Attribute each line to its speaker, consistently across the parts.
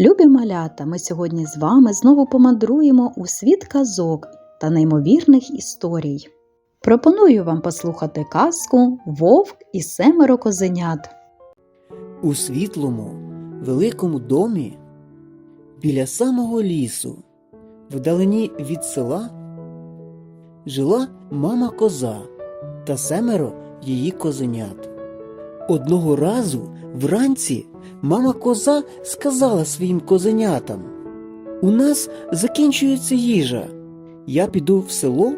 Speaker 1: Любі малята, ми сьогодні з вами знову помандруємо у світ казок та неймовірних історій. Пропоную вам послухати казку Вовк і семеро козенят.
Speaker 2: У світлому, великому домі, біля самого лісу, вдалині від села, жила мама коза та семеро її козенят. Одного разу вранці мама коза сказала своїм козенятам: У нас закінчується їжа. Я піду в село,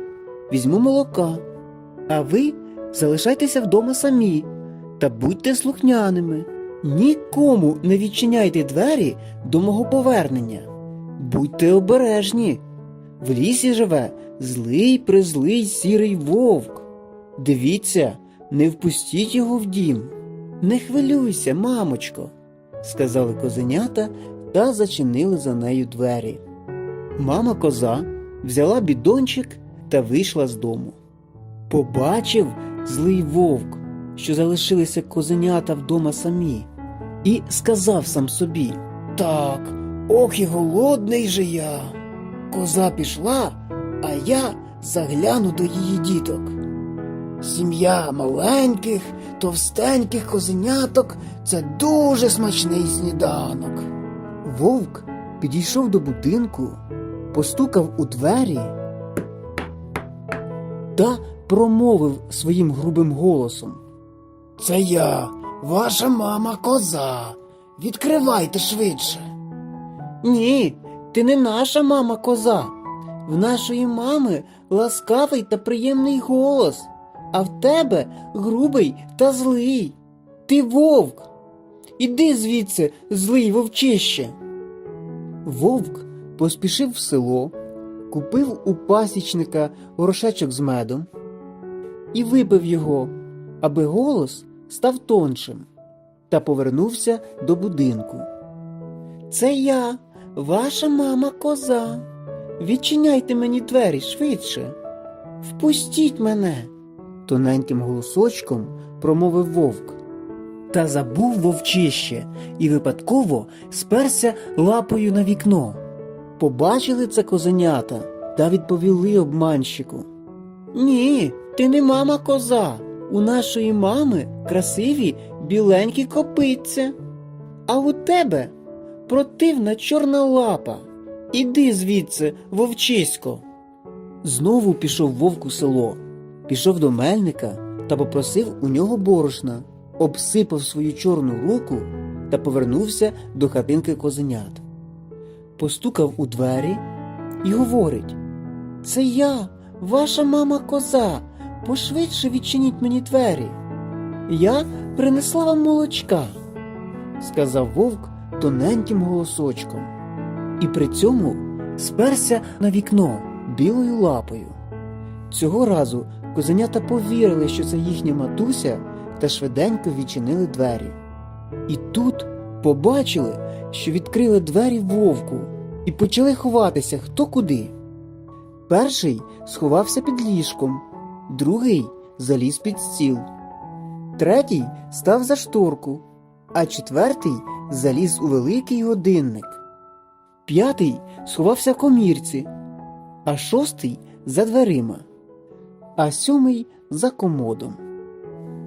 Speaker 2: візьму молока, а ви залишайтеся вдома самі та будьте слухняними. Нікому не відчиняйте двері до мого повернення. Будьте обережні. В лісі живе злий призлий сірий вовк. Дивіться, не впустіть його в дім. Не хвилюйся, мамочко, сказали козенята та зачинили за нею двері. Мама коза взяла бідончик та вийшла з дому. Побачив злий вовк, що залишилися козенята вдома самі, і сказав сам собі Так, ох і голодний же я. Коза пішла, а я загляну до її діток. Сім'я маленьких, товстеньких козеняток це дуже смачний сніданок. Вовк підійшов до будинку, постукав у двері та промовив своїм грубим голосом. Це я, ваша мама коза. Відкривайте швидше. Ні, ти не наша мама коза. В нашої мами ласкавий та приємний голос, а в тебе грубий та злий. Ти вовк. Іди звідси, злий вовчище. Вовк поспішив в село, купив у пасічника горшечок з медом і випив його, аби голос став тоншим, та повернувся до будинку. Це я, ваша мама коза. Відчиняйте мені двері швидше. Впустіть мене, тоненьким голосочком промовив вовк. Та забув вовчище і випадково сперся лапою на вікно. Побачили це козенята та відповіли обманщику. Ні, ти не мама коза. У нашої мами красиві біленькі копитця, а у тебе противна чорна лапа. Іди звідси, вовчисько. Знову пішов вовк у село, пішов до мельника та попросив у нього борошна, обсипав свою чорну руку та повернувся до хатинки козенят. Постукав у двері і говорить: Це я, ваша мама коза. Пошвидше відчиніть мені двері. Я принесла вам молочка, сказав вовк тоненьким голосочком, і при цьому сперся на вікно білою лапою. Цього разу козенята повірили, що це їхня матуся, та швиденько відчинили двері. І тут побачили, що відкрили двері вовку, і почали ховатися хто куди. Перший сховався під ліжком другий заліз під стіл, третій став за шторку, а четвертий заліз у великий годинник, п'ятий сховався в комірці, а шостий за дверима, а сьомий за комодом.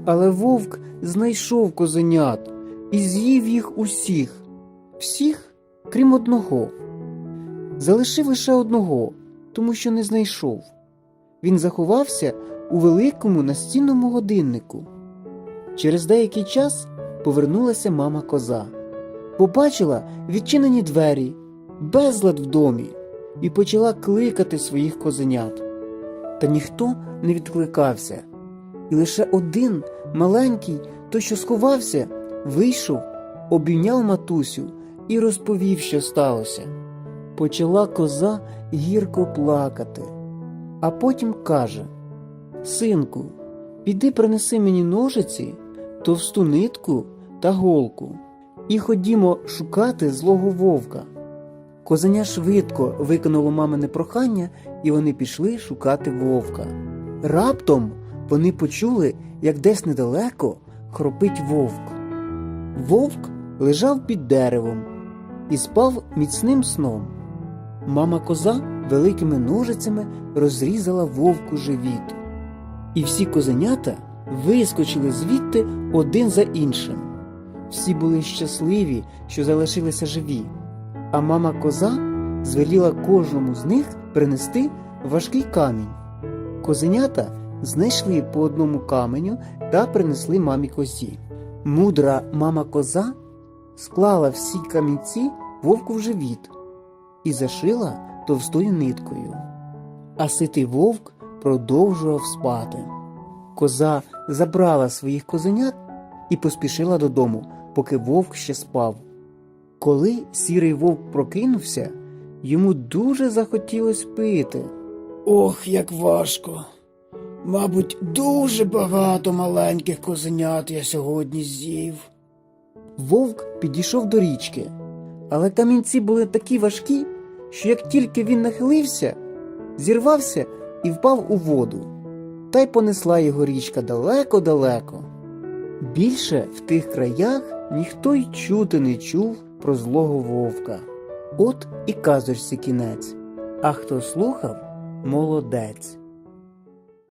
Speaker 2: Але вовк знайшов козенят і з'їв їх усіх, всіх, крім одного. Залишив лише одного, тому що не знайшов. Він заховався у великому настінному годиннику. Через деякий час повернулася мама коза, побачила відчинені двері, безлад в домі і почала кликати своїх козенят. Та ніхто не відкликався, і лише один маленький, той, що сховався, вийшов, обійняв матусю і розповів, що сталося. Почала коза гірко плакати а потім каже Синку, піди принеси мені ножиці, товсту нитку та голку, і ходімо шукати злого вовка. Козеня швидко виконало мамине прохання, і вони пішли шукати вовка. Раптом вони почули, як десь недалеко хропить вовк. Вовк лежав під деревом, і спав міцним сном. Мама коза великими ножицями розрізала вовку живіт. І всі козенята вискочили звідти один за іншим. Всі були щасливі, що залишилися живі, а мама коза звеліла кожному з них принести важкий камінь. Козенята знайшли по одному каменю та принесли мамі козі. Мудра мама коза склала всі камінці вовку в живіт і зашила товстою ниткою. А ситий вовк продовжував спати. Коза забрала своїх козенят і поспішила додому, поки вовк ще спав. Коли сірий вовк прокинувся, йому дуже захотілося пити. Ох, як важко. Мабуть, дуже багато маленьких козенят я сьогодні з'їв. Вовк підійшов до річки, але камінці були такі важкі, що як тільки він нахилився, зірвався і впав у воду, та й понесла його річка далеко-далеко. Більше в тих краях ніхто й чути не чув про злого вовка. От і казочці кінець, а хто слухав молодець.